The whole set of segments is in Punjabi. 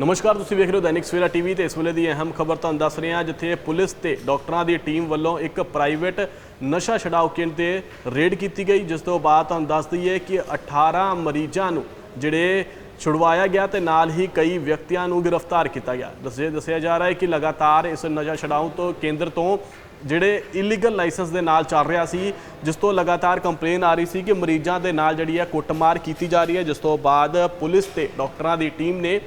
ਨਮਸਕਾਰ, ਤੁਸੀਂ ਵੇਖ ਰਹੇ ਹੋ ਦੈਨਿਕ ਸਵੇਰਾ ਟੀਵੀ ਤੇ ਇਸ ਵੇਲੇ ਦੀ ਅਹਿਮ ਖਬਰ ਤੁਹਾਨੂੰ ਦੱਸ ਰਹੇ ਹਾਂ, ਜਿੱਥੇ ਪੁਲਿਸ ਤੇ ਡਾਕਟਰਾਂ ਦੀ ਟੀਮ ਵੱਲੋਂ ਇੱਕ ਪ੍ਰਾਈਵੇਟ ਨਸ਼ਾ ਛਡਾਊ ਕੇਂਦਰ ਤੇ ਰੇਡ ਕੀਤੀ ਗਈ, ਜਿਸ ਤੋਂ ਬਾਅਦ ਤੁਹਾਨੂੰ ਦੱਸ ਦਈਏ ਕਿ 18 ਮਰੀਜ਼ਾਂ ਨੂੰ ਜਿਹੜੇ ਛੁਡਵਾਇਆ ਗਿਆ ਤੇ ਨਾਲ ਹੀ ਕਈ ਵਿਅਕਤੀਆਂ ਨੂੰ ਗ੍ਰਿਫਤਾਰ ਕੀਤਾ ਗਿਆ। ਦੱਸਿਆ ਦੱਸਿਆ ਜਾ ਰਿਹਾ ਹੈ ਕਿ ਲਗਾਤਾਰ ਇਸ ਨਸ਼ਾ ਛਡਾਊ ਤੋਂ ਕੇਂਦਰ ਤੋਂ ਜਿਹੜੇ ਇਲੀਗਲ ਲਾਇਸੈਂਸ ਦੇ ਨਾਲ ਚੱਲ ਰਿਹਾ ਸੀ, ਜਿਸ ਤੋਂ ਲਗਾਤਾਰ ਕੰਪਲੇਨ ਆ ਰਹੀ ਸੀ ਕਿ ਮਰੀਜ਼ਾਂ ਦੇ ਨਾਲ ਜਿਹੜੀ ਹੈ ਕੁੱਟਮਾਰ ਕੀਤੀ ਜਾ ਰਹੀ ਹੈ, ਜਿਸ ਤੋਂ ਬਾਅਦ ਪੁਲਿਸ ਤੇ ਡਾਕਟਰਾਂ ਦੀ ਟੀਮ ਨੇ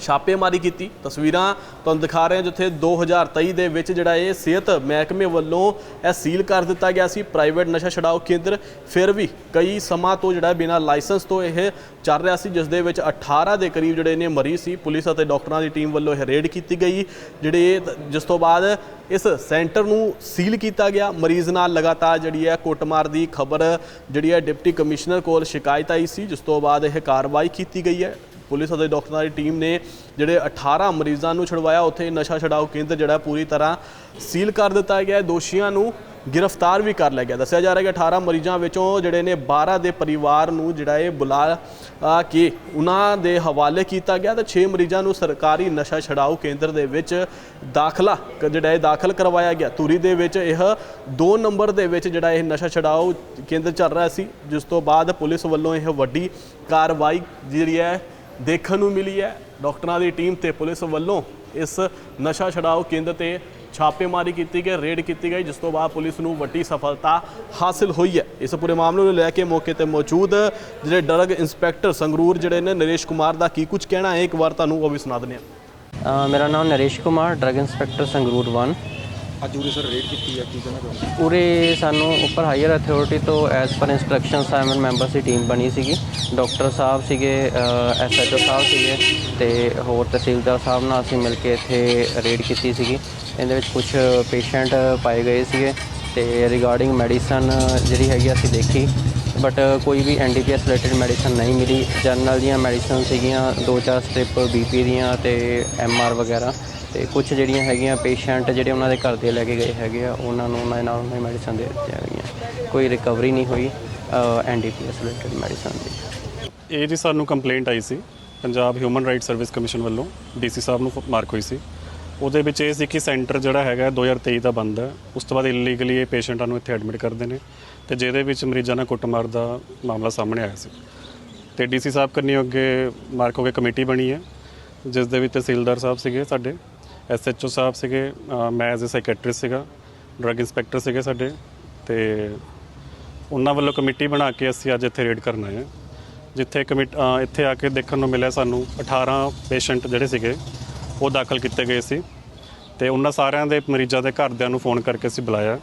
ਛਾਪੇਮਾਰੀ ਕੀਤੀ। ਤਸਵੀਰਾਂ ਤੁਹਾਨੂੰ ਦਿਖਾ ਰਹੇ ਹਾਂ ਜਿੱਥੇ 2023 ਦੇ ਵਿੱਚ ਜਿਹੜਾ ਇਹ ਸਿਹਤ ਮਹਿਕਮੇ ਵੱਲੋਂ ਇਹ ਸੀਲ ਕਰ ਦਿੱਤਾ ਗਿਆ ਸੀ। ਪ੍ਰਾਈਵੇਟ ਨਸ਼ਾ ਛਡਾਊ ਕੇਂਦਰ ਫਿਰ ਵੀ ਕਈ ਸਮਾਂ ਤੋਂ ਜਿਹੜਾ ਬਿਨਾਂ ਲਾਇਸੈਂਸ ਤੋਂ ਇਹ ਚੱਲ ਰਿਹਾ ਸੀ, ਜਿਸ ਦੇ ਵਿੱਚ 18 ਦੇ ਕਰੀਬ ਜਿਹੜੇ ਨੇ ਮਰੀਜ਼ ਸੀ। ਪੁਲਿਸ ਅਤੇ ਡਾਕਟਰਾਂ ਦੀ ਟੀਮ ਵੱਲੋਂ ਇਹ ਰੇਡ ਕੀਤੀ ਗਈ, ਜਿਹੜੇ ਇਹ- ਜਿਸ ਤੋਂ ਬਾਅਦ ਇਸ ਸੈਂਟਰ ਨੂੰ ਸੀਲ ਕੀਤਾ ਗਿਆ। ਮਰੀਜ਼ ਨਾਲ ਲਗਾਤਾਰ ਜਿਹੜੀ ਹੈ ਕੁੱਟਮਾਰ ਦੀ ਖਬਰ ਜਿਹੜੀ ਹੈ ਡਿਪਟੀ ਕਮਿਸ਼ਨਰ ਕੋਲ ਸ਼ਿਕਾਇਤ ਆਈ ਸੀ, ਜਿਸ ਤੋਂ ਬਾਅਦ ਇਹ ਕਾਰਵਾਈ ਕੀਤੀ ਗਈ ਹੈ। ਪੁਲਿਸ ਅਤੇ ਡਾਕਟਰਾਂ ਦੀ ਟੀਮ ਨੇ ਜਿਹੜੇ 18 ਮਰੀਜ਼ਾਂ ਨੂੰ ਛੁਡਵਾਇਆ, ਉੱਥੇ ਨਸ਼ਾ ਛਡਾਊ ਕੇਂਦਰ ਜਿਹੜਾ ਪੂਰੀ ਤਰ੍ਹਾਂ ਸੀਲ ਕਰ ਦਿੱਤਾ ਗਿਆ ਹੈ। ਦੋਸ਼ੀਆਂ ਨੂੰ ਗ੍ਰਿਫਤਾਰ ਵੀ ਕਰ ਲਿਆ ਗਿਆ। ਦੱਸਿਆ ਜਾ ਰਿਹਾ ਕਿ 18 ਮਰੀਜ਼ਾਂ ਵਿੱਚੋਂ ਜਿਹੜੇ ਨੇ 12 ਦੇ ਪਰਿਵਾਰ ਨੂੰ ਜਿਹੜਾ ਇਹ ਬੁਲਾ ਕੇ ਉਹਨਾਂ ਦੇ ਹਵਾਲੇ ਕੀਤਾ ਗਿਆ ਤੇ 6 ਮਰੀਜ਼ਾਂ ਨੂੰ ਸਰਕਾਰੀ ਨਸ਼ਾ ਛਡਾਊ ਕੇਂਦਰ ਦੇ ਵਿੱਚ ਦਾਖਲਾ ਕ- ਜਿਹੜਾ ਇਹ ਦਾਖਲ ਕਰਵਾਇਆ ਗਿਆ। ਧੂਰੀ ਦੇ ਵਿੱਚ ਇਹ 2 ਨੰਬਰ ਦੇ ਵਿੱਚ ਜਿਹੜਾ ਇਹ ਨਸ਼ਾ ਛਡਾਊ ਕੇਂਦਰ ਚੱਲ ਰਿਹਾ ਸੀ, ਜਿਸ ਤੋਂ ਬਾਅਦ ਪੁਲਿਸ ਵੱਲੋਂ ਇਹ ਵੱਡੀ ਕਾਰਵਾਈ ਜਿਹੜੀ ਹੈ ਦੇਖਣ ਨੂੰ ਮਿਲੀ ਹੈ। ਡਾਕਟਰਾਂ ਦੀ ਟੀਮ ਤੇ ਪੁਲਿਸ ਵੱਲੋਂ ਇਸ ਨਸ਼ਾ ਛਡਾਊ ਕੇਂਦਰ ਤੇ ਛਾਪੇਮਾਰੀ ਕੀਤੀ ਗਈ, ਰੇਡ ਕੀਤੀ ਗਈ, ਜਿਸ ਤੋਂ ਬਾਅਦ ਪੁਲਿਸ ਨੂੰ ਵੱਡੀ ਸਫਲਤਾ ਹਾਸਲ ਹੋਈ ਹੈ। ਇਸ ਪੂਰੇ ਮਾਮਲੇ ਨੂੰ ਲੈ ਕੇ ਮੌਕੇ ਤੇ ਮੌਜੂਦ ਜਿਹੜੇ ਡਰਗ ਇੰਸਪੈਕਟਰ ਸੰਗਰੂਰ ਜਿਹੜੇ ਨੇ, ਨਰੇਸ਼ ਕੁਮਾਰ ਦਾ ਕੀ ਕੁਝ ਕਹਿਣਾ ਹੈ? ਇੱਕ ਵਾਰ ਤੁਹਾਨੂੰ ਉਹ ਵੀ ਸੁਣਾ ਦਿੰਦੇ ਹਾਂ। ਮੇਰਾ ਨਾਮ ਨਰੇਸ਼ ਕੁਮਾਰ, ਡਰਗ ਇੰਸਪੈਕਟਰ ਸੰਗਰੂਰ 1 ਅੱਜ ਉਰੇ ਸਰ ਰੇਡ ਕੀਤੀ ਹੈ ਕੀ ਕਹਿਣਾ ਚਾਹੁੰਦੇ ਉਰੇ ਸਾਨੂੰ ਉੱਪਰ ਹਾਇਰ ਅਥਾਰਟੀ ਤੋਂ as per instruction seven members ਦੀ ਟੀਮ ਬਣੀ ਸੀਗੀ। ਡਾਕਟਰ ਸਾਹਿਬ ਸੀਗੇ ਐਸਐਚਓ ਸਾਹਿਬ ਸੀਗੇ ਤੇ ਹੋਰ ਤਹਿਸੀਲਦਾਰ ਸਾਹਿਬ ਨਾਲ ਅਸੀਂ ਮਿਲ ਕੇ ਇੱਥੇ ਰੇਡ ਕੀਤੀ ਸੀਗੀ। ਇਹਦੇ ਵਿੱਚ ਕੁਝ ਪੇਸ਼ੈਂਟ ਪਾਏ ਗਏ ਸੀਗੇ ਤੇ ਰਿਗਾਰਡਿੰਗ ਮੈਡੀਸਨ ਜਿਹੜੀ ਹੈਗੀ ਅਸੀਂ ਦੇਖੀ। ਬਟ uh, ਕੋਈ ਵੀ ਐਨਡੀਪੀਐਸ ਰਿਲੇਟਡ ਮੈਡੀਸਨ ਨਹੀਂ ਮਿਲੀ। ਜਨਰਲ ਦੀਆਂ ਮੈਡੀਸਨ ਸੀਗੀਆਂ, ਦੋ ਚਾਰ ਸਟ੍ਰਿਪ ਬੀਪੀ ਦੀਆਂ ਤੇ ਐਮਆਰ ਵਗੈਰਾ। ਤੇ ਕੁਝ ਜਿਹੜੀਆਂ ਹੈਗੀਆਂ ਪੇਸ਼ੈਂਟ ਜਿਹੜੇ ਉਹਨਾਂ ਦੇ ਘਰ ਦੇ ਲੈ ਕੇ ਗਏ ਹੈਗੇ ਆ, ਉਹਨਾਂ ਨੂੰ ਉਹਨਾਂ ਦੇ ਨਾਲ ਉਹਨਾਂ ਮੈਡੀਸਨ ਦੇ ਦਿੱਤੀਆਂ ਗਈਆਂ। ਕੋਈ ਰਿਕਵਰੀ ਨਹੀਂ ਹੋਈ ਐਨਡੀਪੀਐਸ ਰਿਲੇਟਡ ਮੈਡੀਸਨ ਦੀ। ਇਹ ਜੀ ਸਾਨੂੰ ਕੰਪਲੇਂਟ ਆਈ ਸੀ। Punjab human right service commission ਵੱਲੋਂ ਡੀਸੀ ਸਾਹਿਬ ਨੂੰ ਮਾਰਕ ਹੋਈ ਸੀ। ਉਹਦੇ ਵਿੱਚ ਇਹ ਸੀ ਕਿ ਸੈਂਟਰ ਜਿਹੜਾ ਹੈਗਾ 2023 ਦਾ ਬੰਦ ਹੈ। ਉਸ ਤੋਂ ਬਾਅਦ ਇਲੀਗਲੀ ਇਹ ਪੇਸ਼ੈਂਟਾਂ ਨੂੰ ਇੱਥੇ ਐਡਮਿਟ ਕਰਦੇ ਨੇ ਤੇ ਜਿਹਦੇ ਵਿੱਚ ਮਰੀਜ਼ਾਂ ਨਾਲ ਕੁੱਟਮਾਰ ਦਾ ਮਾਮਲਾ ਸਾਹਮਣੇ ਆਇਆ ਸੀ। ਤੇ ਡੀਸੀ ਸਾਹਿਬ ਕੰਨੀ ਅੱਗੇ ਮਾਰਕ ਹੋ ਕੇ ਕਮੇਟੀ ਬਣੀ ਹੈ, ਜਿਸ ਦੇ ਵਿੱਚ ਤਹਿਸੀਲਦਾਰ ਸਾਹਿਬ ਸੀਗੇ ਸਾਡੇ ਐਸਐਚਓ ਸਾਹਿਬ ਸੀਗੇ ਮੈਂ ਐਜ਼ ਅ ਸਾਈਕੈਟ੍ਰਿਸਟ ਸੀਗਾ ਡਰੱਗ ਇੰਸਪੈਕਟਰ ਸੀਗੇ ਸਾਡੇ, ਤੇ ਉਹਨਾਂ ਵੱਲੋਂ ਕਮੇਟੀ ਬਣਾ ਕੇ ਅਸੀਂ ਅੱਜ ਇੱਥੇ ਰੇਡ ਕਰਨ ਆਏ ਹਾਂ। ਜਿੱਥੇ ਕਮੇਟ ਇੱਥੇ ਆ ਕੇ ਦੇਖਣ ਨੂੰ ਮਿਲਿਆ ਸਾਨੂੰ 18 ਪੇਸ਼ੈਂਟ ਜਿਹੜੇ ਸੀਗੇ ਉਹ ਦਾਖਲ ਕੀਤੇ ਗਏ ਸੀ ਤੇ ਉਹਨਾਂ ਸਾਰਿਆਂ ਦੇ ਮਰੀਜ਼ਾਂ ਦੇ ਘਰਦਿਆਂ ਨੂੰ ਫੋਨ ਕਰਕੇ ਅਸੀਂ ਬੁਲਾਇਆ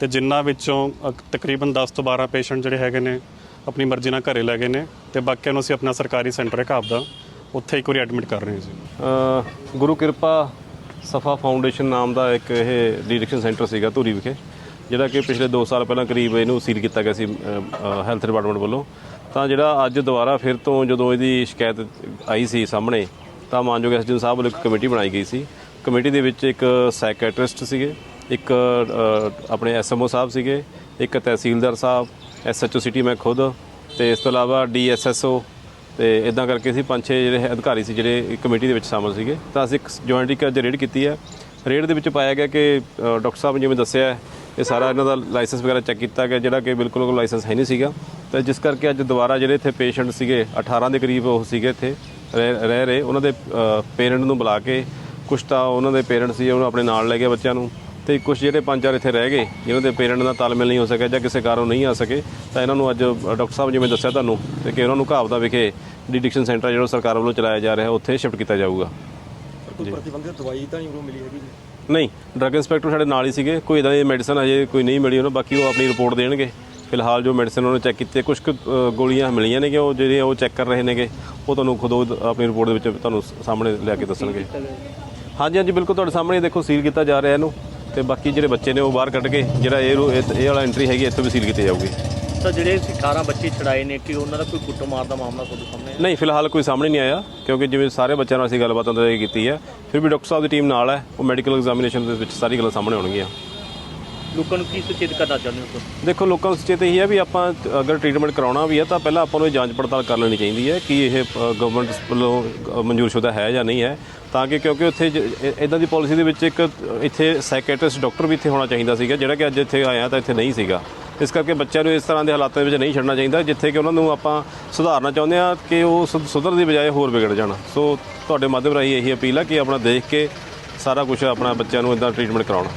ਤੇ ਜਿਨ੍ਹਾਂ ਵਿੱਚੋਂ ਅ, ਤਕਰੀਬਨ 10 ਤੋਂ 12 ਪੇਸ਼ੈਂਟ ਜਿਹੜੇ ਹੈਗੇ ਨੇ ਆਪਣੀ ਮਰਜ਼ੀ ਨਾਲ ਘਰੇ ਲੈ ਗਏ ਨੇ ਤੇ ਬਾਕੀਆਂ ਨੂੰ ਅਸੀਂ ਆਪਣਾ ਸਰਕਾਰੀ ਸੈਂਟਰ ਹੈ ਘਾਬ ਦਾ ਉੱਥੇ ਇੱਕ ਵਾਰੀ ਐਡਮਿਟ ਕਰ ਰਹੇ ਹਾਂ ਜੀ। ਅ, ਗੁਰੂ ਕਿਰਪਾ ਸਫਾ ਫਾਊਂਡੇਸ਼ਨ ਨਾਮ ਦਾ ਇੱਕ ਇਹ ਡੀਡਿਕਸ਼ਨ ਸੈਂਟਰ ਸੀਗਾ ਧੂਰੀ ਵਿਖੇ ਜਿਹੜਾ ਕਿ ਪਿਛਲੇ 2 ਸਾਲ ਪਹਿਲਾਂ ਕਰੀਬ ਇਹਨੂੰ ਸੀਲ ਕੀਤਾ ਗਿਆ ਸੀ ਹੈਲਥ ਡਿਪਾਰਟਮੈਂਟ ਵੱਲੋਂ। ਤਾਂ ਜਿਹੜਾ ਅੱਜ ਦੁਬਾਰਾ ਫਿਰ ਤੋਂ ਜਦੋਂ ਇਹਦੀ ਸ਼ਿਕਾਇਤ ਆਈ ਸੀ ਸਾਹਮਣੇ ਤਾਂ ਮਾਨਯੋਗ ਐਸਡੀਐਮ ਸਾਹਿਬ ਵੱਲੋਂ ਇੱਕ ਕਮੇਟੀ ਬਣਾਈ ਗਈ ਸੀ। ਕਮੇਟੀ ਦੇ ਵਿੱਚ ਇੱਕ ਸਾਈਕੈਟ੍ਰਿਸਟ ਸੀਗੇ ਇੱਕ ਅ, ਆਪਣੇ ਐਸਐਮਓ ਸਾਹਿਬ ਸੀਗੇ ਇੱਕ ਤਹਿਸੀਲਦਾਰ ਸਾਹਿਬ ਐਸਐਚਓ ਸਿਟੀ ਮੈਂ ਖੁਦ ਤੇ ਇਸ ਤੋਂ ਇਲਾਵਾ ਡੀਐਸਐਸਓ ਤੇ ਇਦਾਂ ਕਰਕੇ ਅਸੀਂ ਪੰਜ ਛੇ ਜਿਹੜੇ ਅਧਿਕਾਰੀ ਸੀ ਜਿਹੜੇ ਕਮੇਟੀ ਦੇ ਵਿੱਚ ਸ਼ਾਮਲ ਸੀਗੇ। ਤਾਂ ਅਸੀਂ ਇੱਕ ਜੁਆਇੰਟ ਇੱਕ ਅੱਜ ਰੇਡ ਕੀਤੀ ਹੈ। ਰੇਡ ਦੇ ਵਿੱਚ ਪਾਇਆ ਗਿਆ ਕਿ ਡਾਕਟਰ ਸਾਹਿਬ ਨੇ ਜਿਵੇਂ ਦੱਸਿਆ ਹੈ, ਇਹ ਸਾਰਾ ਇਹਨਾਂ ਦਾ ਲਾਇਸੈਂਸ ਵਗੈਰਾ ਚੈੱਕ ਕੀਤਾ ਗਿਆ ਜਿਹੜਾ ਕਿ ਬਿਲਕੁਲ ਕੋਈ ਲਾਇਸੈਂਸ ਹੈ ਨਹੀਂ ਸੀਗਾ। ਤੇ ਜਿਸ ਕਰਕੇ ਅੱਜ ਦੁਬਾਰਾ ਜਿਹੜੇ ਇੱਥੇ ਪੇਸ਼ੈਂਟ ਸੀਗੇ 18 ਦੇ ਕਰੀਬ ਉਹ ਸੀਗੇ ਇੱਥੇ। ਰਹਿ ਰਹਿ ਉਹਨਾਂ ਦੇ ਪੇਰੈਂਟ ਨੂੰ ਬੁਲਾ ਕੇ ਕੁਝ ਤਾਂ ਉਹਨਾਂ ਦੇ ਪੇਰੈਂਟ ਸੀ ਉਹਨੂੰ ਆਪਣੇ ਨਾਲ ਲੈ ਗਏ ਬੱਚਿਆਂ ਨੂੰ। ਤੇ ਕੁਝ ਜਿਹੜੇ ਪੰਜ ਚਾਰ ਇੱਥੇ ਰਹਿ ਗਏ ਜਿਨ੍ਹਾਂ ਦੇ ਪੇਰੈਂਟ ਦਾ ਤਾਲਮੇਲ ਨਹੀਂ ਹੋ ਸਕਿਆ ਜਾਂ ਕਿਸੇ ਕਾਰਨ ਨਹੀਂ ਆ ਸਕੇ ਤਾਂ ਇਹਨਾਂ ਨੂੰ ਅੱਜ ਡਾਕਟਰ ਸਾਹਿਬ ਜਿਵੇਂ ਦੱਸਿਆ ਤੁਹਾਨੂੰ ਤੇ ਕਿ ਉਹਨਾਂ ਨੂੰ ਘਾਵਦਾ ਵਿਖੇ ਡਿਡਿਕਸ਼ਨ ਸੈਂਟਰ ਜਿਹੜਾ ਸਰਕਾਰ ਵੱਲੋਂ ਚਲਾਇਆ ਜਾ ਰਿਹਾ ਉੱਥੇ ਸ਼ਿਫਟ ਕੀਤਾ ਜਾਊਗਾ। ਕੋਈ ਪ੍ਰਤੀਬੰਧਿਤ ਦਵਾਈ ਤਾਂ ਨਹੀਂ ਉਰੋਂ ਮਿਲੀ ਹੈਗੀ ਜੀ? ਨਹੀਂ ਡਰੱਗ ਇੰਸਪੈਕਟਰ ਸਾਡੇ ਨਾਲ ਹੀ ਸੀਗੇ ਕੋਈ ਇਦਾਂ ਦੀ ਮੈਡੀਸਨ ਅਜੇ ਕੋਈ ਨਹੀਂ ਮਿਲੀ ਉਹਨਾਂ ਬਾਕੀ ਉਹ ਆਪਣੀ ਰਿਪੋਰਟ ਦੇਣਗੇ। ਫਿਲਹਾਲ ਜੋ ਮੈਡੀਸਨ ਉਹਨੇ ਚੈੱਕ ਕੀਤੀ ਕੁਝ ਗੋਲੀਆਂ ਮਿਲੀਆਂ ਨੇ ਕਿ ਉਹ ਜਿਹੜੀਆਂ ਉਹ ਚੈੱਕ ਕਰ ਰਹੇ ਨੇਗੇ। ਉਹ ਤੁਹਾਨੂੰ ਖੁਦ ਆਪਣੀ ਰਿਪੋਰਟ ਦੇ ਵਿੱਚ ਤੁਹਾਨੂੰ ਸਾਹਮਣੇ ਲਿਆ ਕੇ ਦੱਸਣਗੇ। ਹਾਂਜੀ ਹਾਂਜੀ ਬਿਲਕੁਲ ਤੁਹਾਡੇ ਸਾਹਮਣੇ ਦੇਖੋ ਸੀਲ ਕੀਤਾ ਜਾ ਰਿਹਾ ਇਹਨੂੰ। ਤੇ ਬਾਕੀ ਜਿਹੜੇ ਬੱਚੇ ਨੇ ਉਹ ਬਾਹਰ ਕੱਢ ਕੇ ਜਿਹੜਾ ਇਹ ਇਹ ਵਾਲਾ ਐਂਟਰੀ ਹੈਗੀ ਇੱਥੇ ਵੀ ਸੀਲ ਕੀਤੀ ਜਾਊਗੀ। ਤਾਂ ਜਿਹੜੇ ਅਸੀਂ 18 ਬੱਚੇ ਛੜਾਏ ਨੇ ਕਿ ਉਹਨਾਂ ਦਾ ਕੋਈ ਕੁੱਟਮਾਰ ਦਾ ਮਾਮਲਾ ਤੁਹਾਡੇ ਸਾਹਮਣੇ? ਨਹੀਂ ਫਿਲਹਾਲ ਕੋਈ ਸਾਹਮਣੇ ਨਹੀਂ ਆਇਆ ਕਿਉਂਕਿ ਜਿਵੇਂ ਸਾਰੇ ਬੱਚਿਆਂ ਨਾਲ ਅਸੀਂ ਗੱਲਬਾਤ ਅੰਦਰ ਕੀਤੀ ਹੈ ਫਿਰ ਵੀ ਡਾਕਟਰ ਸਾਹਿਬ ਦੀ ਟੀਮ ਨਾਲ ਹੈ ਉਹ ਮੈਡੀਕਲ ਐਗਜ਼ਾਮੀਨੇਸ਼ਨ ਦੇ ਵਿੱਚ ਸਾਰੀ ਗੱਲਾਂ ਸਾਹਮਣੇ ਆਉਣਗੀਆਂ। ਲੋਕਾਂ ਨੂੰ ਕੀ ਸੁਚੇਤ ਕਰਨਾ ਚਾਹੁੰਦੇ ਹੋ ਦੇਖੋ ਲੋਕਾਂ ਨੂੰ ਸੁਚੇਤ ਇਹੀ ਹੈ ਵੀ ਆਪਾਂ ਅਗਰ ਟ੍ਰੀਟਮੈਂਟ ਕਰਾਉਣਾ ਵੀ ਹੈ ਤਾਂ ਪਹਿਲਾਂ ਆਪਾਂ ਨੂੰ ਇਹ ਜਾਂਚ ਪੜਤਾਲ ਕਰ ਲੈਣੀ ਚਾਹੀਦੀ ਹੈ ਕਿ ਇਹ ਗਵਰਨਮੈਂਟ ਵੱਲੋਂ ਅ, ਮਨਜ਼ੂਰਸ਼ੁਦਾ ਹੈ ਜਾਂ ਨਹੀਂ ਹੈ। ਤਾਂ ਕਿ ਕਿਉਂਕਿ ਉੱਥੇ ਇਦਾਂ ਦੀ ਪਾਲਿਸੀ ਦੇ ਵਿੱਚ ਇੱਕ ਇੱਥੇ ਸਾਈਕੈਟ੍ਰਿਸਟ ਡਾਕਟਰ ਵੀ ਇੱਥੇ ਹੋਣਾ ਚਾਹੀਦਾ ਸੀਗਾ ਜਿਹੜਾ ਕਿ ਅੱਜ ਇੱਥੇ ਆਇਆ ਤਾਂ ਇੱਥੇ ਨਹੀਂ ਸੀਗਾ। ਇਸ ਕਰਕੇ ਬੱਚਿਆਂ ਨੂੰ ਇਸ ਤਰ੍ਹਾਂ ਦੇ ਹਾਲਾਤਾਂ ਵਿੱਚ ਨਹੀਂ ਛੱਡਣਾ ਚਾਹੀਦਾ ਜਿੱਥੇ ਕਿ ਉਹਨਾਂ ਨੂੰ ਆਪਾਂ ਸੁਧਾਰਨਾ ਚਾਹੁੰਦੇ ਆ ਕਿ ਉਹ ਸੁ- ਸੁਧਰਨ ਦੀ ਬਜਾਏ ਹੋਰ ਵਿਗੜ ਜਾਣ। ਸੋ ਤੁਹਾਡੇ ਮਾਧਿਅਮ ਰਾਹੀਂ ਇਹੀ ਅਪੀਲ ਹੈ ਕਿ ਆਪਣਾ ਦੇਖ ਕੇ ਸਾਰਾ ਕੁਝ ਆਪਣਾ ਬੱਚਿਆਂ ਨੂੰ ਇਦਾਂ ਟ੍ਰੀਟਮੈਂਟ ਕਰਾਉਣਾ।